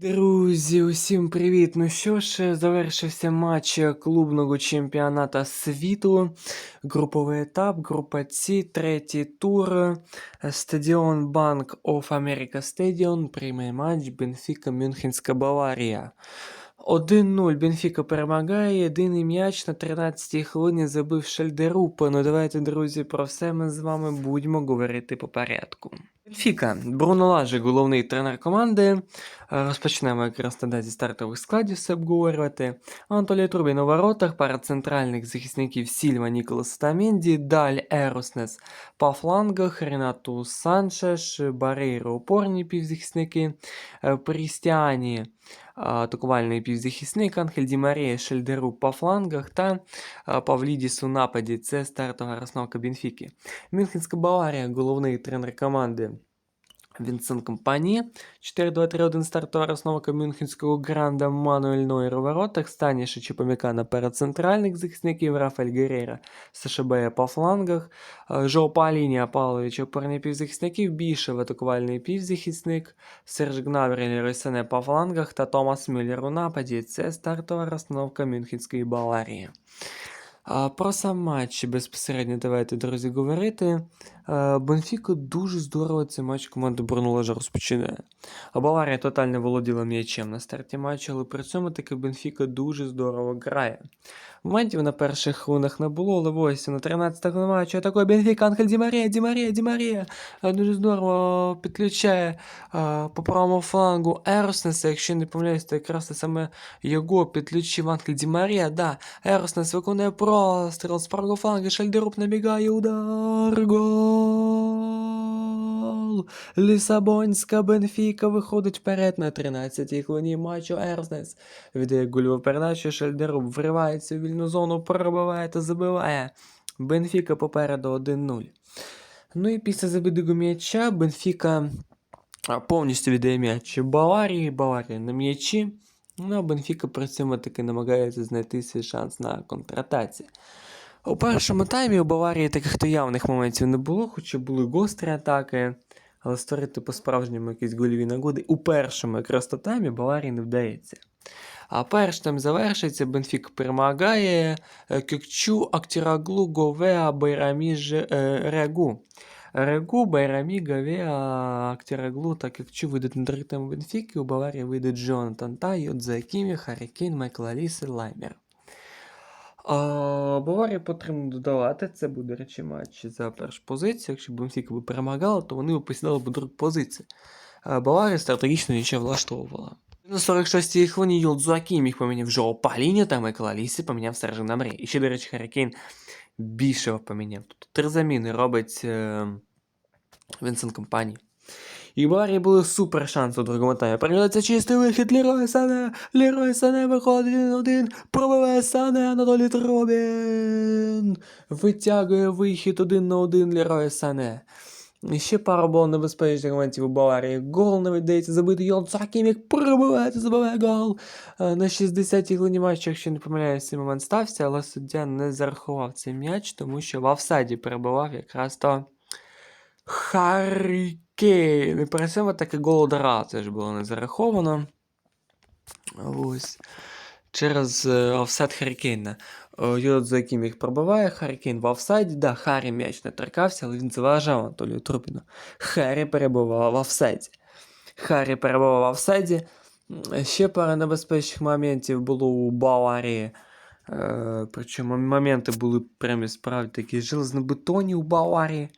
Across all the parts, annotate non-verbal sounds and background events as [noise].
Друзі, усім привіт! Ну що ж, завершився матч клубного чемпіоната світу. Груповий етап, група С, третій тур. Стадіон Банк of America Stadium. Прямий матч Бенфіка Мюнхенська Баварія. 1-0 Бенфіка перемагає. Єдиний м'яч на 13-й хвилині забив Шельдерупа. Ну давайте, друзі, про все ми з вами будемо говорити по порядку. Бенфіка. Бруно Лажі, головний тренер команди. Розпочнемо якраз тоді зі стартових складів все обговорювати. Анатолій Трубін у воротах, пара центральних захисників Сільва, Ніколас та Менді, Даль Ероснес по флангах, Ренату Санчеш, Барейро опорні півзахисники, е, Прістіані атакувальний півзахисник, Анхель Марія, Шельдеру по флангах та Павлідіс у нападі. Це стартова розновка Бенфіки. Мюнхенська Баварія, головний тренер команди. Вінсент Компані, 4-2-3-1 стартова розновка Мюнхенського гранда Мануель Нойер у воротах, Станіша Чупамікана перед центральних захисників, Рафаель Геррера, Сашебея по флангах, е, Жо Паліні, Апалович, опорні півзахисників, Бішев, атакувальний півзахисник, Серж Гнаврі, Лерой Сене по флангах. Та Томас Мюллер у нападі. Це стартова розстановка Мюнхенської Баварії. Про сам матч безпосередньо давайте, друзі, говорити. Е, Бенфіка дуже здорово цей матч команда Брунулажа розпочинає. А Баварія тотально володіла м'ячем на старті матчу, але при цьому таки Бенфіка дуже здорово грає. Моментів на перших хвилинах не було, але ось на 13-го матчу такой Бенфіка, Анхель Ді Марія, Ді Марія, Ді Марія. Е, Дуже здорово підключає е, по правому флангу Ероснеса, якщо не помиляюсь, то якраз це саме його підключив Анхель Ді Марія, да. Ероснес виконує простріл з правого флангу, Шельдеруп набігає, удар, гол! Лісабонська Бенфіка виходить вперед на 13-й хвилині матчу Ерснес. Віддає гольову передачу, Шельдеруп вривається в вільну зону, пробиває та забиває. Бенфіка попереду 1-0. Ну і після забитого м'яча Бенфіка повністю віддає м'яч Баварії, Баварія на м'ячі. Ну, а Бенфіка при цьому таки намагається знайти свій шанс на контратаці. У першому таймі у Баварії таких то явних моментів не було, хоча були гострі атаки, але створити по-справжньому якісь гольові нагоди у першому якраз Баварії не вдається. А перш тайм завершиться, Бенфік перемагає е, Кюкчу, Актіраглу, Говеа, Байрамі, е, Регу. Регу, Байрамі, Говеа, Актіраглу та Кюкчу вийдуть на тайм Бенфіки, у Баварії вийдуть Джонатан Та, Йодзе Кімі, Харрікейн, Майкл Аліс і Лаймер. А, Баварія потрібно додавати. Це буде, речі, матч за першу позицію. Якщо Бенфіка би перемагала, то вони б посідали б другу позицію. Баварія стратегічно нічого влаштовувала. На 46-й хвилині Юлдзу Акім їх поміняв Жоу Паліні та Майкл Алісі поміняв Сержа Намрі. І ще, до речі, Харрікейн більше поміняв. Тобто три заміни робить е, Вінсент Компані. І у Баварії були супер шанси у другому таймі. Прийдеться чистий вихід Лерой Сане. Лерой Сане виходить 1-1. Пробиває Сане Анатолій Тробін. Витягує вихід один на один Лерой Сане. І ще пара було небезпечних моментів у Баварії. Гол не вдається забити Йон Цакімік пробиває та забиває гол. Е, На 60-й хвилині матчу, якщо не помиляюсь, цей момент стався, але суддя не зарахував цей м'яч, тому що в офсайді перебував якраз то Харрі Кейн. І при цьому таке гол удара теж було не зараховано. Ось. Через е, офсайд Харрікейна. Йод за яким їх пробиває, Харрікейн в офсайді. Да, Харрі м'яч не торкався, але він заважав Анатолію Трупіну. Харрі перебував в офсайді. Харрі перебував в офсайді. Ще пара небезпечних моментів було у Баварії. Е, причому моменти були прямі справді такі железнобетонні у Баварії.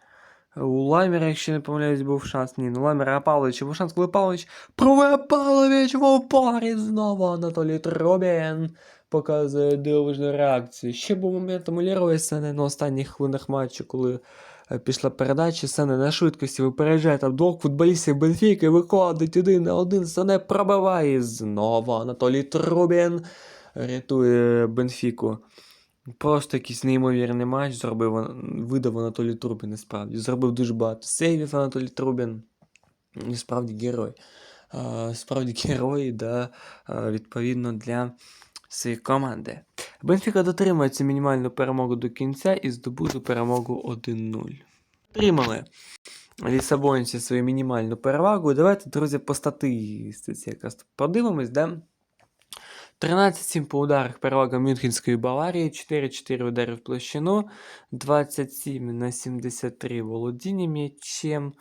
У Ламера, якщо не помиляюсь, був шанс. Ні, ну Ламера Павловича був шанс, коли Павлович прове Павлович в опорі знову Анатолій Тробін показує дивовижну реакцію. Ще був момент Лєрої Сене на останніх хвилинах матчу, коли е, пішла передача, Сене на швидкості випереджає там двох футболістів Бенфіки, виходить один на один, Сене пробиває знову Анатолій Трубін рятує Бенфіку. Просто якийсь неймовірний матч зробив, видав Анатолій Трубін, насправді. Зробив дуже багато сейвів Анатолій Трубін. І справді герой. А, Справді герой, да, відповідно для своєї команди. Бенфіка дотримується мінімальну перемогу до кінця і здобуде перемогу 1-0. Отримали лісабонці свою мінімальну перевагу. Давайте, друзі, по статистиці якраз подивимось, да? 13-7 по ударах перевага Мюнхенської Баварії, 4-4 удари в площину, 27 на 73 володіння м'ячем,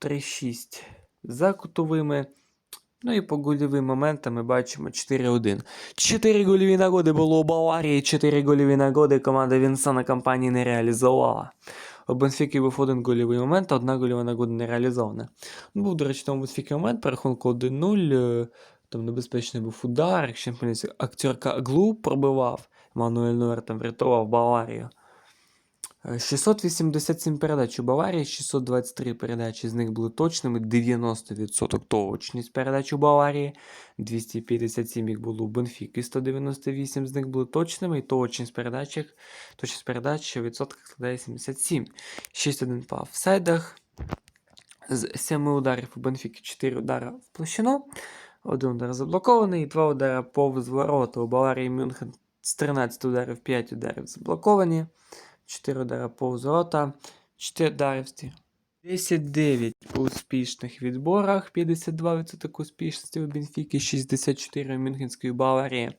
3-6 за кутовими. Ну і по гольовим моментам ми бачимо 4-1. 4 гольові нагоди було у Баварії, 4 гольові нагоди команда Вінсана компанії не реалізувала. У Бенфіки був один гольовий момент, одна гольова нагода не реалізована. Був, до речі, там Бенфіки момент, по рахунку 1-0, е, там небезпечний був удар, якщо не помиляюся, актерка Глу пробивав, Мануель Нойер там врятував Баварію. Е, 687 передач у Баварії, 623 передачі з них були точними, 90% точність передач у Баварії, 257 їх було у Бенфіки, 198 з них були точними, і точність передач, точність передач в відсотках складає 77. 6-1 по офсайдах. З 7 ударів у Бенфіки 4 удари в площину, один удар заблокований, 2 удари повз ворота. У Баварії Мюнхен з 13 ударів 5 ударів заблоковані. 4 удари повз ворота, 4 удари в стіл. 10-9 у успішних відборах, 52% успішності у Бенфіки, 64 у Мюнхенської Баварії.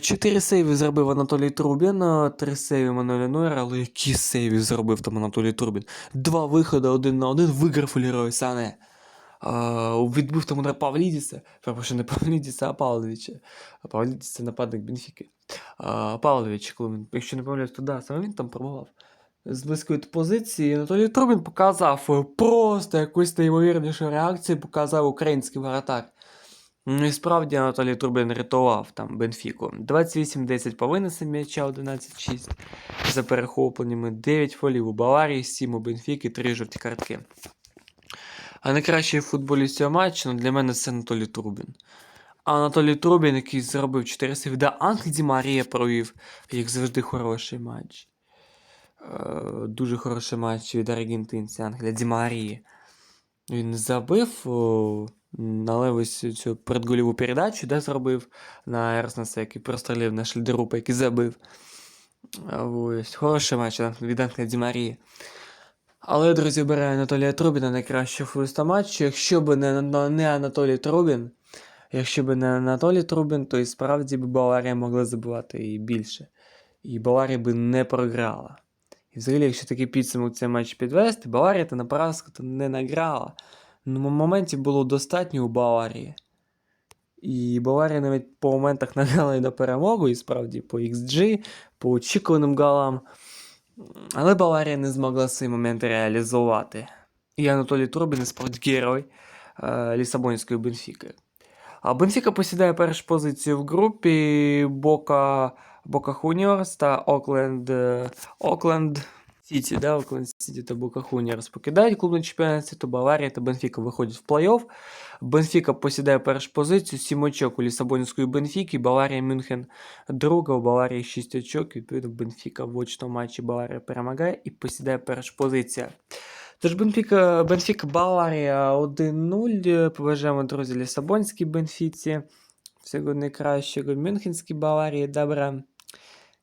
4 сейви зробив Анатолій Трубін, 3 сейви Мануеля Нойера, але які сейви зробив там Анатолій Трубін? Два виходи один на один виграв у Лерой Сане. Відбив там удар Павлідіса, перепрошую, не Павлідіса, а Павловича. Павлідіс це нападник Бенфіки. А, Павлович, коли він, якщо не помиляюсь, то да, саме він там пробував. З близької позиції Анатолій Трубін показав е, просто якусь неймовірнішу реакцію, показав український воротар. Ну і справді Анатолій Трубін рятував там Бенфіку. 28-10 по винесенню м'яча, 11-6 за перехопленнями, 9 фолів у Баварії, 7 у Бенфіки, 3 жовті картки. А найкращий футболіст цього матчу ну, для мене це Анатолій Трубін. Анатолій Трубін, який зробив 4 сейви, да, Анхель Ді Марія провів, як завжди, хороший матч. Е, дуже хороший матч від аргентинця Анхеля Ді Марії. Він забив, ось цю предгольову передачу, де зробив на Ерснеса, який прострілив на Шельдерупа, який забив. Ось, хороший матч від Анхеля Ді Марії. Але, друзі, обираю Анатолія Трубіна найкращого футболіста матчу. Якщо б не, не, Анатолій Трубін, якщо б не Анатолій Трубін, то і справді б Баварія могла забивати і більше. І Баварія би не програла. І взагалі, якщо такий підсумок цей матч підвести, Баварія та на поразку то не награла. Ну, моментів було достатньо у Баварії. І Баварія навіть по моментах [laughs] награла і на перемогу, і справді по XG, по очікуваним голам. Але Баварія не змогла свої моменти реалізувати. І Анатолій Трубін справді герой е, Лісабонської Бенфіки. А Бенфіка посідає першу позицію в групі Бока, Бока Хуніорс та Окленд, е, Окленд Сіті. Да? Окленд Сіті та Бока Хуніорс покидають клубний. Баварія та Бенфіка виходять в плей-офф. Бенфіка посідає першу позицію, 7 очок у Лісабонської Бенфіки, Баварія Мюнхен друга, у Баварії 6 очок, відповідно Бенфіка в очному матчі Баварія перемагає і посідає першу позицію. Тож Бенфіка, Бенфіка Баварія 1-0. Побажаємо, друзі, Лісабонській Бенфіці. Всього найкращого Мюнхенській Баварії. Добре.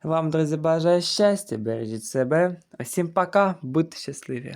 Вам, друзі, бажаю щастя, бережіть себе. Усім пока, будьте щасливі.